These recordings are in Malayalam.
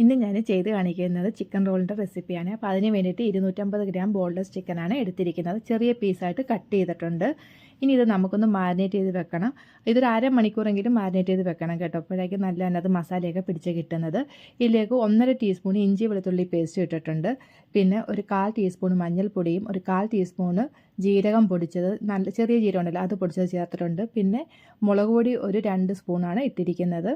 ഇന്ന് ഞാൻ ചെയ്ത് കാണിക്കുന്നത് ചിക്കൻ റോളിന്റെ റെസിപ്പിയാണ് അപ്പോൾ അതിന് വേണ്ടിയിട്ട് ഇരുന്നൂറ്റമ്പത് ഗ്രാം ബോൾഡസ് ചിക്കനാണ് എടുത്തിരിക്കുന്നത്. ചെറിയ പീസായിട്ട് കട്ട് ചെയ്തിട്ടുണ്ട്. ഇനി ഇത് നമുക്കൊന്ന് മാരിനേറ്റ് ചെയ്ത് വെക്കണം. ഇതൊരു അരമണിക്കൂറെങ്കിലും മാരിനേറ്റ് ചെയ്ത് വെക്കണം കേട്ടോ. അപ്പോഴേക്കും നല്ല അതിനകത്ത് മസാലയൊക്കെ പിടിച്ച് കിട്ടുന്നത്. ഇതിലേക്ക് ഒന്നര ടീസ്പൂൺ ഇഞ്ചി വെളുത്തുള്ളി പേസ്റ്റ് ഇട്ടിട്ടുണ്ട്. പിന്നെ ഒരു കാൽ ടീസ്പൂൺ മഞ്ഞൾപ്പൊടിയും ഒരു കാൽ ടീസ്പൂണ് ജീരകം പൊടിച്ചത് നല്ല ചെറിയ ജീരകം ഉണ്ടല്ലോ അത് പൊടിച്ചത് ചേർത്തിട്ടുണ്ട്. പിന്നെ മുളക് പൊടി ഒരു രണ്ട് സ്പൂണാണ് ഇട്ടിരിക്കുന്നത്.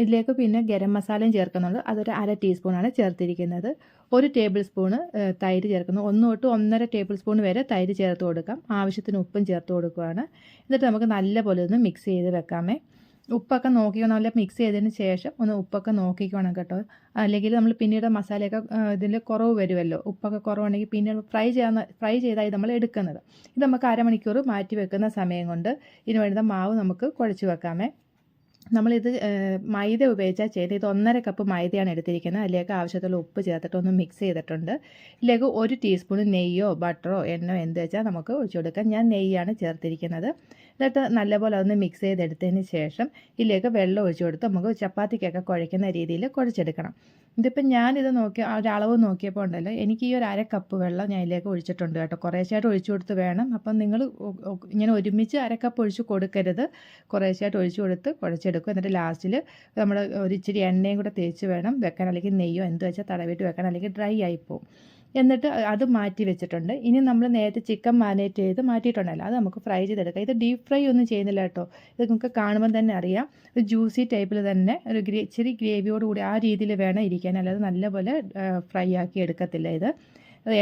ഇതിലേക്ക് പിന്നെ ഗരം മസാലയും ചേർക്കുന്നുണ്ട്. അതൊരു അര ടീസ്പൂണാണ് ചേർത്തിരിക്കുന്നത്. ഒരു ടേബിൾ സ്പൂണ് തൈര് ചേർക്കുന്നു. ഒന്ന് തൊട്ട് ഒന്നര ടേബിൾ സ്പൂൺ വരെ തൈര് ചേർത്ത് കൊടുക്കാം. ആവശ്യത്തിന് ഉപ്പും ചേർത്ത് കൊടുക്കുകയാണ് എന്നിട്ട് നമുക്ക് നല്ലപോലെ ഒന്ന് മിക്സ് ചെയ്ത് വെക്കാമേ. ഉപ്പൊക്കെ നോക്കിക്കോ നല്ല മിക്സ് ചെയ്തതിന് ശേഷം ഒന്ന് ഉപ്പൊക്കെ നോക്കിക്കോണം കേട്ടോ. അല്ലെങ്കിൽ നമ്മൾ പിന്നീട് മസാലയൊക്കെ ഇതിൽ കുറവ് വരുമല്ലോ. ഉപ്പൊക്കെ കുറവാണെങ്കിൽ പിന്നെ ഫ്രൈ ചെയ്യാൻ ഫ്രൈ ചെയ്തായി നമ്മൾ എടുക്കുന്നത്. ഇത് നമുക്ക് അരമണിക്കൂർ മാറ്റി വെക്കുന്ന സമയം കൊണ്ട് ഇതിന് വേണ്ടുന്ന മാവ് നമുക്ക് കുഴച്ച് വെക്കാമേ. നമ്മളിത് മൈദ ഉപയോഗിച്ചാൽ ചെയ്ത് ഇത് ഒന്നര കപ്പ് മൈദയാണ് എടുത്തിരിക്കുന്നത്. അതിലേക്ക് ആവശ്യത്തുള്ള ഉപ്പ് ചേർത്തിട്ട് ഒന്ന് മിക്സ് ചെയ്തിട്ടുണ്ട്. ഇതിലേക്ക് ഒരു ടീസ്പൂൺ നെയ്യോ ബട്ടറോ എണ്ണോ എന്ത് വെച്ചാൽ നമുക്ക് ഒഴിച്ചു കൊടുക്കാം. ഞാൻ നെയ്യാണ് ചേർത്തിരിക്കുന്നത്. എന്നിട്ട് നല്ലപോലെ ഒന്ന് മിക്സ് ചെയ്തെടുത്തതിന് ശേഷം ഇതിലേക്ക് വെള്ളം ഒഴിച്ചു കൊടുത്ത് നമുക്ക് ചപ്പാത്തിക്കൊക്കെ കുഴയ്ക്കുന്ന രീതിയിൽ കുഴച്ചെടുക്കണം ഇതിപ്പോൾ ഞാനിത് നോക്കി ഒരളവ് നോക്കിയപ്പോൾ ഉണ്ടല്ലോ എനിക്ക് ഈ ഒരു അര കപ്പ് വെള്ളം ഞാൻ ഇതിലേക്ക് ഒഴിച്ചിട്ടുണ്ട് കേട്ടോ. കുറേശ്ശായിട്ട് ഒഴിച്ചു കൊടുത്ത് വേണം. അപ്പം നിങ്ങൾ ഇങ്ങനെ ഒരുമിച്ച് അര കപ്പ് ഒഴിച്ച് കൊടുക്കരുത്. കുറേശ്ശായിട്ട് ഒഴിച്ചു കൊടുത്ത് കുഴച്ചെടുക്കും. എന്നിട്ട് ലാസ്റ്റിൽ നമ്മൾ ഒരു ഇച്ചിരി എണ്ണയും കൂടെ തേച്ച് വേണം വെക്കാൻ. അല്ലെങ്കിൽ നെയ്യോ എന്ത് വെച്ചാൽ തടവിട്ട് വെക്കാൻ അല്ലെങ്കിൽ ഡ്രൈ ആയിപ്പോവും എന്നിട്ട് അത് മാറ്റി വെച്ചിട്ടുണ്ട്. ഇനി നമ്മൾ നേരത്തെ ചിക്കൻ മാനേറ്റ് ചെയ്ത് മാറ്റിയിട്ടുണ്ടല്ലോ അത് നമുക്ക് ഫ്രൈ ചെയ്തെടുക്കാം. ഇത് ഡീപ്പ് ഫ്രൈ ഒന്നും ചെയ്യുന്നില്ല കേട്ടോ. ഇത് നമുക്ക് കാണുമ്പോൾ തന്നെ അറിയാം. ഒരു ജ്യൂസി ടൈപ്പിൽ തന്നെ ഒരു ഗ്രേ ഇച്ചിരി ഗ്രേവിയോടുകൂടി ആ രീതിയിൽ വേണം ഇരിക്കാൻ. അല്ലാതെ നല്ലപോലെ ഫ്രൈ ആക്കി എടുക്കത്തില്ല ഇത്.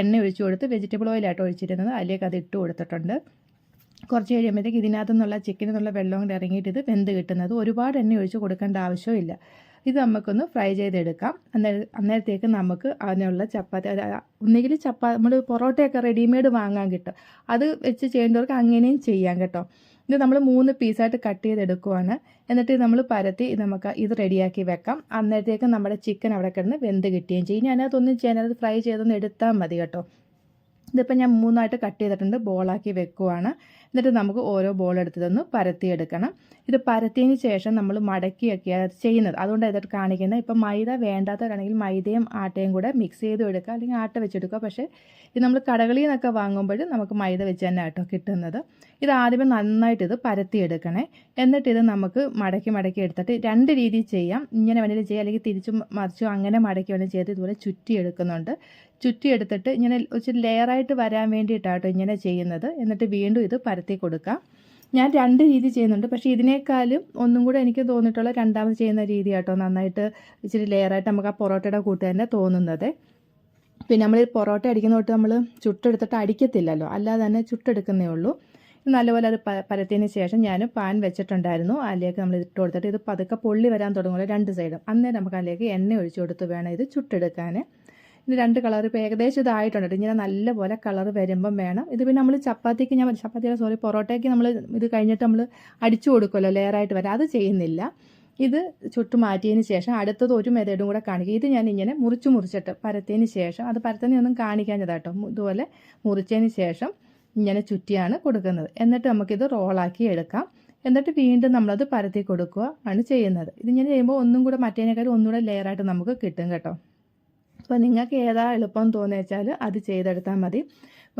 എണ്ണ ഒഴിച്ചു കൊടുത്ത് വെജിറ്റബിൾ ഓയിലായിട്ട് ഒഴിച്ചിരുന്നത്. അതിലേക്ക് അത് ഇട്ട് കൊടുത്തിട്ടുണ്ട്. കുറച്ച് കഴിയുമ്പോഴത്തേക്ക് ഇതിനകത്തു നിന്നുള്ള ചിക്കനിൽ നിന്നുള്ള വെള്ളം കൊണ്ട് ഇറങ്ങിയിട്ട് ഇത് വെന്ത് കിട്ടുന്നത്. ഒരുപാട് എണ്ണ ഒഴിച്ച് കൊടുക്കേണ്ട ആവശ്യമില്ല ഇത് നമുക്കൊന്ന് ഫ്രൈ ചെയ്തെടുക്കാം. അന്നേരം അന്നേരത്തേക്ക് നമുക്ക് അതിനുള്ള ചപ്പാത്തി ഒന്നുകിൽ ചപ്പാത്തി നമ്മൾ പൊറോട്ടയൊക്കെ റെഡിമെയ്ഡ് വാങ്ങാൻ കിട്ടും. അത് വെച്ച് ചെയ്യേണ്ടവർക്ക് അങ്ങനെയും ചെയ്യാം കേട്ടോ. ഇത് നമ്മൾ മൂന്ന് പീസായിട്ട് കട്ട് ചെയ്തെടുക്കുവാണ്. എന്നിട്ട് നമ്മൾ പരത്തി നമുക്ക് ഇത് റെഡിയാക്കി വെക്കാം. അന്നേരത്തേക്ക് നമ്മുടെ ചിക്കൻ അവിടെ കിടന്ന് വെന്ത് കിട്ടുകയും ചെയ്യും. ഇനി അതിനകത്തൊന്നും ചെയ്യാൻ അത് ഫ്രൈ ചെയ്തൊന്ന് എടുത്താൽ മതി കേട്ടോ. ഇതിപ്പോൾ ഞാൻ മൂന്നായിട്ട് കട്ട് ചെയ്തിട്ടുണ്ട്. ബോളാക്കി വെക്കുവാണ്. എന്നിട്ട് നമുക്ക് ഓരോ ബോൾ എടുത്തതൊന്ന് പരത്തിയെടുക്കണം. ഇത് പരത്തിയതിന് ശേഷം നമ്മൾ മടക്കിയൊക്കെയാണ് ചെയ്യുന്നത്. അതുകൊണ്ട് ഇതൊക്കെ കാണിക്കുന്നത് ഇപ്പം മൈദ വേണ്ടാത്തവരാണെങ്കിൽ മൈദയും ആട്ടയും കൂടെ മിക്സ് ചെയ്ത് എടുക്കുക. അല്ലെങ്കിൽ ആട്ട വെച്ചെടുക്കുക. പക്ഷേ ഇത് നമ്മൾ കടകളിൽ നിന്നൊക്കെ വാങ്ങുമ്പോഴും നമുക്ക് മൈദ വെച്ച് തന്നെ ആട്ടോ കിട്ടുന്നത്. ഇത് ആദ്യമേ നന്നായിട്ട് ഇത് പരത്തിയെടുക്കണേ. എന്നിട്ട് ഇത് നമുക്ക് മടക്കി മടക്കി എടുത്തിട്ട് രണ്ട് രീതി ചെയ്യാം. ഇങ്ങനെ വേണമെങ്കിൽ ചെയ്യാം. അല്ലെങ്കിൽ തിരിച്ചും മറിച്ചും അങ്ങനെ മടക്കി വേണമെങ്കിൽ ചെയ്ത് ഇതുപോലെ ചുറ്റി എടുക്കുന്നുണ്ട് ചുറ്റി എടുത്തിട്ട് ഇങ്ങനെ ഒരു ലെയറായിട്ട് വരാൻ വേണ്ടിയിട്ടാട്ടോ ഇങ്ങനെ ചെയ്യുന്നത്. എന്നിട്ട് വീണ്ടും ഇത് പരത്തി കൊടുക്കാം. ഞാൻ രണ്ട് രീതി ചെയ്യുന്നുണ്ട്. പക്ഷേ ഇതിനേക്കാളും ഒന്നും കൂടെ എനിക്ക് തോന്നിയിട്ടുള്ള രണ്ടാമത് ചെയ്യുന്ന രീതി കേട്ടോ നന്നായിട്ട് ഇച്ചിരി ലെയറായിട്ട് നമുക്ക് ആ പൊറോട്ടയുടെ കൂട്ട് തന്നെ തോന്നുന്നത്. പിന്നെ നമ്മൾ പൊറോട്ട അടിക്കുന്ന തൊട്ട് നമ്മൾ ചുട്ടെടുത്തിട്ട് അടിക്കത്തില്ലല്ലോ. അല്ലാതെ തന്നെ ചുട്ടെടുക്കുന്നേ ഉള്ളൂ. നല്ലപോലെ അത് പരത്തിയതിന് ശേഷം ഞാൻ പാൻ വെച്ചിട്ടുണ്ടായിരുന്നു. അതിലേക്ക് നമ്മൾ ഇട്ട് കൊടുത്തിട്ട് ഇത് പതുക്കെ പൊള്ളി വരാൻ തുടങ്ങുമല്ലോ രണ്ട് സൈഡും അന്നേരം നമുക്ക് അതിലേക്ക് എണ്ണ ഒഴിച്ചു കൊടുത്ത് വേണം ഇത് ചുട്ടെടുക്കാൻ ഇത് രണ്ട് കളർ ഇപ്പോൾ ഏകദേശം ഇതായിട്ടുണ്ട് ഇങ്ങനെ നല്ലപോലെ കളർ വരുമ്പം വേണം. ഇത് പിന്നെ നമ്മൾ ചപ്പാത്തിക്ക് ഞാൻ ചപ്പാത്തിയുടെ സോറി പൊറോട്ടയ്ക്ക് നമ്മൾ ഇത് കഴിഞ്ഞിട്ട് നമ്മൾ അടിച്ചു കൊടുക്കുമല്ലോ ലെയറായിട്ട് വരാം. അത് ചെയ്യുന്നില്ല. ഇത് ചുട്ടു മാറ്റിയതിന് ശേഷം അടുത്തത് ഒരു മെതേഡും കൂടെ കാണിക്കുക ഇത് ഞാൻ ഇങ്ങനെ മുറിച്ച് മുറിച്ചിട്ട് പരത്തിയതിന് ശേഷം അത് പരത്തുന്നതൊന്നും കാണിക്കാഞ്ഞതാട്ടോ ഇതുപോലെ മുറിച്ചതിന് ശേഷം ഇങ്ങനെ ചുറ്റിയാണ് കൊടുക്കുന്നത്. എന്നിട്ട് നമുക്കിത് റോളാക്കി എടുക്കാം. എന്നിട്ട് വീണ്ടും നമ്മളത് പരത്തി കൊടുക്കുക ആണ് ചെയ്യുന്നത്. ഇതിങ്ങനെ ചെയ്യുമ്പോൾ ഒന്നും കൂടെ മറ്റേനേക്കാളും ഒന്നുകൂടെ ലെയറായിട്ട് നമുക്ക് കിട്ടും കേട്ടോ. അപ്പോൾ നിങ്ങൾക്ക് ഏതാ എളുപ്പം തോന്നിച്ചാൽ അത് ചെയ്തെടുത്താൽ മതി.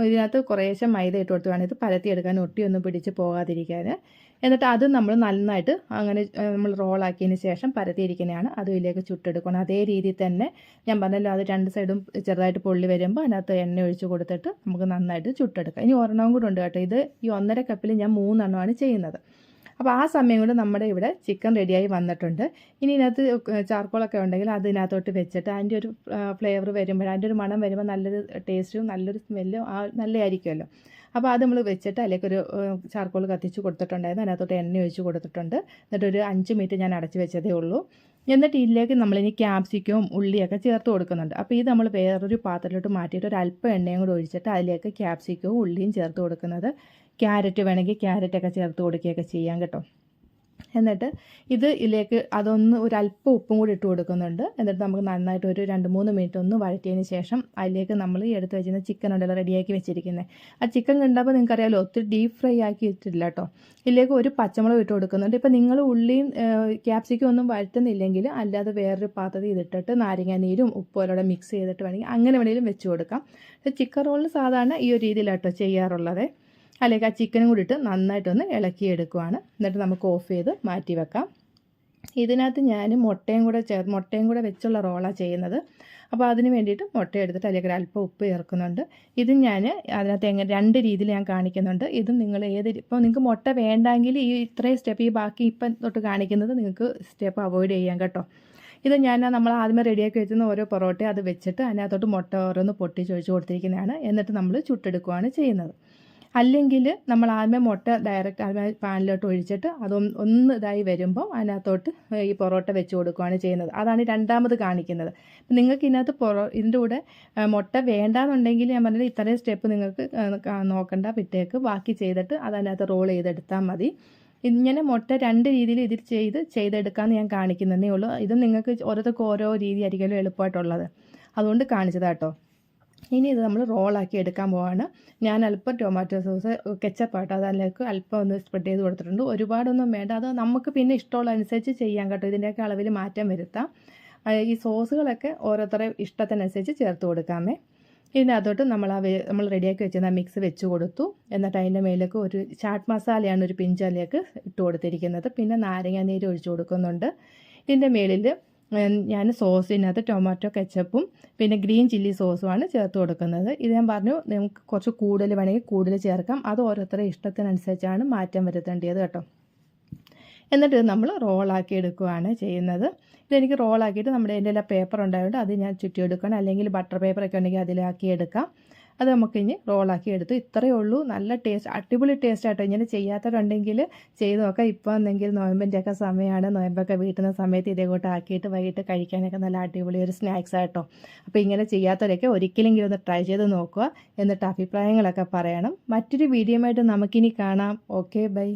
ഇതിനകത്ത് കുറേശ്ശെ മൈദ ഇട്ട് കൊടുത്ത് വേണം. ഇത് പരത്തിയെടുക്കാൻ ഒട്ടിയൊന്നും പിടിച്ച് പോകാതിരിക്കാൻ. എന്നിട്ട് അത് നമ്മൾ നന്നായിട്ട് അങ്ങനെ നമ്മൾ റോളാക്കിയതിന് ശേഷം പരത്തിയിരിക്കുന്നതാണ്. അതും ഇതിലേക്ക് ചുട്ടെടുക്കണം. അതേ രീതിയിൽ തന്നെ ഞാൻ പറഞ്ഞല്ലോ അത് രണ്ട് സൈഡും ചെറുതായിട്ട് പൊള്ളി വരുമ്പോൾ അതിനകത്ത് എണ്ണ ഒഴിച്ച് കൊടുത്തിട്ട് നമുക്ക് നന്നായിട്ട് ചുട്ടെടുക്കാം. ഇനി ഒരെണ്ണവും കൂടെ ഉണ്ട് കേട്ടോ. ഇത് ഈ ഒന്നര കപ്പിൽ ഞാൻ മൂന്നെണ്ണമാണ് ചെയ്യുന്നത്. അപ്പോൾ ആ സമയം കൊണ്ട് നമ്മുടെ ഇവിടെ ചിക്കൻ റെഡിയായി വന്നിട്ടുണ്ട്. ഇനി ഇതിനകത്ത് ചാർക്കോളൊക്കെ ഉണ്ടെങ്കിൽ അതിനകത്തോട്ട് വെച്ചിട്ട് അതിന്റെ ഒരു ഫ്ലേവർ വരുമ്പോൾ അതിന്റെ ഒരു മണം വരുമ്പോൾ നല്ലൊരു ടേസ്റ്റും നല്ലൊരു സ്മെല്ലും ആ നല്ലതായിരിക്കുമല്ലോ. അപ്പോൾ അത് നമ്മൾ വെച്ചിട്ട് അതിലേക്ക് ഒരു ചാർക്കോൾ കത്തിച്ച് കൊടുത്തിട്ടുണ്ടായിരുന്നു. അതിനകത്തോട്ട് എണ്ണ ഒഴിച്ച് കൊടുത്തിട്ടുണ്ട്. എന്നിട്ട് ഒരു അഞ്ച് മിനിറ്റ് ഞാൻ അടച്ച് വെച്ചതേ ഉള്ളൂ. എന്നിട്ട് ഇതിലേക്ക് നമ്മളിനി ക്യാപ്സിക്കവും ഉള്ളിയൊക്കെ ചേർത്ത് കൊടുക്കുന്നുണ്ട്. അപ്പോൾ ഇത് നമ്മൾ വേറൊരു പാത്രത്തിലോട്ട് മാറ്റിയിട്ട് ഒരു അല്പം എണ്ണയും കൂടെ ഒഴിച്ചിട്ട് അതിലേക്ക് ക്യാപ്സിക്കവും ഉള്ളിയും ചേർത്ത് കൊടുക്കുന്നത് ക്യാരറ്റ് വേണമെങ്കിൽ ക്യാരറ്റൊക്കെ ചേർത്ത് കൊടുക്കുകയൊക്കെ ചെയ്യാം കേട്ടോ. എന്നിട്ട് ഇത് ഇതിലേക്ക് അതൊന്ന് ഒരു അല്പം ഉപ്പും കൂടി ഇട്ട് കൊടുക്കുന്നുണ്ട്. എന്നിട്ട് നമുക്ക് നന്നായിട്ട് ഒരു രണ്ട് മൂന്ന് മിനിറ്റ് ഒന്ന് വഴറ്റിയതിന് ശേഷം അതിലേക്ക് നമ്മൾ ഈ എടുത്ത് വെച്ചിരുന്ന ചിക്കൻ ഉണ്ടല്ലോ റെഡിയാക്കി വെച്ചിരിക്കുന്നത് ആ ചിക്കൻ കണ്ടപ്പോൾ നിങ്ങൾക്കറിയാമല്ലോ ഒത്തിരി ഡീപ്പ് ഫ്രൈ ആക്കി ഇട്ടില്ല കേട്ടോ. ഇതിലേക്ക് ഒരു പച്ചമുളക് ഇട്ട് കൊടുക്കുന്നുണ്ട്. ഇപ്പോൾ നിങ്ങൾ ഉള്ളിയും ക്യാപ്സിക്കും ഒന്നും വഴറ്റുന്നില്ലെങ്കിൽ അല്ലാതെ വേറൊരു പാത്രത്തിൽ ഇതിട്ടിട്ട് നാരങ്ങ നീരും ഉപ്പോലോടെ മിക്സ് ചെയ്തിട്ട് വേണമെങ്കിൽ അങ്ങനെ വേണമെങ്കിലും വെച്ച് കൊടുക്കാം. ചിക്കൻ റോളിന് സാധാരണ ഈ ഒരു രീതിയിലാട്ടോ ചെയ്യാറുള്ളത്. അല്ലെങ്കിൽ ആ ചിക്കനും കൂടി ഇട്ട് നന്നായിട്ടൊന്ന് ഇളക്കിയെടുക്കുവാണ്. എന്നിട്ട് നമുക്ക് ഓഫ് ചെയ്ത് മാറ്റി വെക്കാം. ഇതിനകത്ത് ഞാൻ മുട്ടയും കൂടെ ചേർ മുട്ടയും കൂടെ വെച്ചുള്ള റോളാണ് ചെയ്യുന്നത്. അപ്പോൾ അതിന് വേണ്ടിയിട്ട് മുട്ട എടുത്തിട്ട് അതിലേക്ക് അല്പം ഉപ്പ് ചേർക്കുന്നുണ്ട്. ഇത് ഞാൻ അതിനകത്ത് എങ്ങനെ രണ്ട് രീതിയിൽ ഞാൻ കാണിക്കുന്നുണ്ട്. ഇതും നിങ്ങൾ ഏത് ഇപ്പോൾ നിങ്ങൾക്ക് മുട്ട വേണ്ടെങ്കിൽ ഈ ഇത്രയും സ്റ്റെപ്പ് ഈ ബാക്കി ഇപ്പം തൊട്ട് കാണിക്കുന്നത് നിങ്ങൾക്ക് സ്റ്റെപ്പ് അവോയ്ഡ് ചെയ്യാം കേട്ടോ. ഇത് ഞാൻ നമ്മൾ ആദ്യമേ റെഡിയാക്കി വെച്ചിരുന്ന ഓരോ പൊറോട്ടയും അത് വെച്ചിട്ട് അതിനകത്തോട്ട് മുട്ട ഓരോന്ന് പൊട്ടിച്ചൊഴിച്ച് കൊടുത്തിരിക്കുന്നതാണ്. എന്നിട്ട് നമ്മൾ ചുട്ടെടുക്കുകയാണ് ചെയ്യുന്നത്. അല്ലെങ്കിൽ നമ്മൾ ആദ്യമേ മുട്ട ഡയറക്റ്റ് ആദ്യമേ പാനിലോട്ട് ഒഴിച്ചിട്ട് അതൊന്ന് ഒന്ന് ഇതായി വരുമ്പോൾ അതിനകത്തോട്ട് ഈ പൊറോട്ട വെച്ച് കൊടുക്കുകയാണ് ചെയ്യുന്നത്. അതാണ് രണ്ടാമത് കാണിക്കുന്നത്. നിങ്ങൾക്ക് ഇതിനകത്ത് പൊറോ ഇതിന്റെ കൂടെ മുട്ട വേണ്ടാന്നുണ്ടെങ്കിൽ ഞാൻ പറഞ്ഞത് ഇത്രയും സ്റ്റെപ്പ് നിങ്ങൾക്ക് നോക്കണ്ട പിറ്റേക്ക് ബാക്കി ചെയ്തിട്ട് അതിനകത്ത് റോൾ ചെയ്തെടുത്താൽ മതി. ഇങ്ങനെ മുട്ട രണ്ട് രീതിയിൽ ഇതിൽ ചെയ്ത് ചെയ്തെടുക്കാമെന്ന് ഞാൻ കാണിക്കുന്നതേ ഉള്ളൂ. ഇത് നിങ്ങൾക്ക് ഓരോരുത്തർക്ക് ഓരോ രീതി ആയിരിക്കുമല്ലോ എളുപ്പമായിട്ടുള്ളത്. അതുകൊണ്ട് കാണിച്ചതാട്ടോ. ഇനി ഇത് നമ്മൾ റോളാക്കി എടുക്കാൻ പോവാണ്. ഞാൻ അല്പം ടൊമാറ്റോ സോസ് കെച്ചപ്പാട്ടോ അതിലേക്ക് അല്പം ഒന്ന് സ്പ്രെഡ് ചെയ്ത് കൊടുത്തിട്ടുണ്ട്. ഒരുപാടൊന്നും വേണ്ട. അത് നമുക്ക് പിന്നെ ഇഷ്ടമുള്ള അനുസരിച്ച് ചെയ്യാൻ കേട്ടോ. ഇതിന്റെയൊക്കെ അളവിൽ മാറ്റം വരുത്താം. ഈ സോസുകളൊക്കെ ഓരോരുത്തരുടെ ഇഷ്ടത്തിനനുസരിച്ച് ചേർത്ത് കൊടുക്കാമേ. ഇതിനകത്തോട്ട് നമ്മൾ ആ നമ്മൾ റെഡിയാക്കി വെച്ചിരുന്ന മിക്സ് വെച്ച് കൊടുത്തു. എന്നിട്ട് അതിന്റെ മേലേക്ക് ഒരു ചാട്ട് മസാലയാണ് ഒരു പിഞ്ചലിലേക്ക് ഇട്ട് കൊടുത്തിരിക്കുന്നത്. പിന്നെ നാരങ്ങ നീര് ഒഴിച്ചു കൊടുക്കുന്നുണ്ട്. ഇതിന്റെ മേളിൽ ഞാൻ സോസിനകത്ത് ടൊമാറ്റോ കെച്ചപ്പും പിന്നെ ഗ്രീൻ ചില്ലി സോസുമാണ് ചേർത്ത് കൊടുക്കുന്നത്. ഇത് ഞാൻ പറഞ്ഞു നമുക്ക് കുറച്ച് കൂടുതൽ വേണമെങ്കിൽ കൂടുതൽ ചേർക്കാം. അത് ഓരോരുത്തരുടെ ഇഷ്ടത്തിനനുസരിച്ചാണ് മാറ്റം വരുത്തേണ്ടത് കേട്ടോ. എന്നിട്ട് നമ്മൾ റോളാക്കി എടുക്കുകയാണ് ചെയ്യുന്നത്. ഇതെനിക്ക് റോളാക്കിയിട്ട് നമ്മുടെ എന്റെ പേപ്പർ ഉണ്ടായതുകൊണ്ട് അത് ഞാൻ ചുറ്റിയെടുക്കണം. അല്ലെങ്കിൽ ബട്ടർ പേപ്പറൊക്കെ ഉണ്ടെങ്കിൽ അതിലാക്കി എടുക്കാം. അത് നമുക്ക് ഇനി റോളാക്കി എടുത്തു ഇത്രയേ ഉള്ളൂ. നല്ല ടേസ്റ്റ് അടിപൊളി ടേസ്റ്റ് ആട്ടോ. ഇങ്ങനെ ചെയ്യാത്തവരുണ്ടെങ്കിൽ ചെയ്ത് നോക്കാം. ഇപ്പോൾ എന്തെങ്കിലും നോയമ്പിന്റെയൊക്കെ സമയമാണ് നോയമ്പൊക്കെ വീട്ടുന്ന സമയത്ത് ഇതേ കൂട്ട് ആക്കിയിട്ട് വൈകിട്ട് കഴിക്കാനൊക്കെ നല്ല അടിപൊളി ഒരു സ്നാക്സ് ആട്ടോ. അപ്പോൾ ഇങ്ങനെ ചെയ്യാത്തവരൊക്കെ ഒരിക്കലെങ്കിലും ഒന്ന് ട്രൈ ചെയ്ത് നോക്കുക. എന്നിട്ട് അഭിപ്രായങ്ങളൊക്കെ പറയണം. മറ്റൊരു വീഡിയോ ആയിട്ട് നമുക്കിനി കാണാം. Okay bye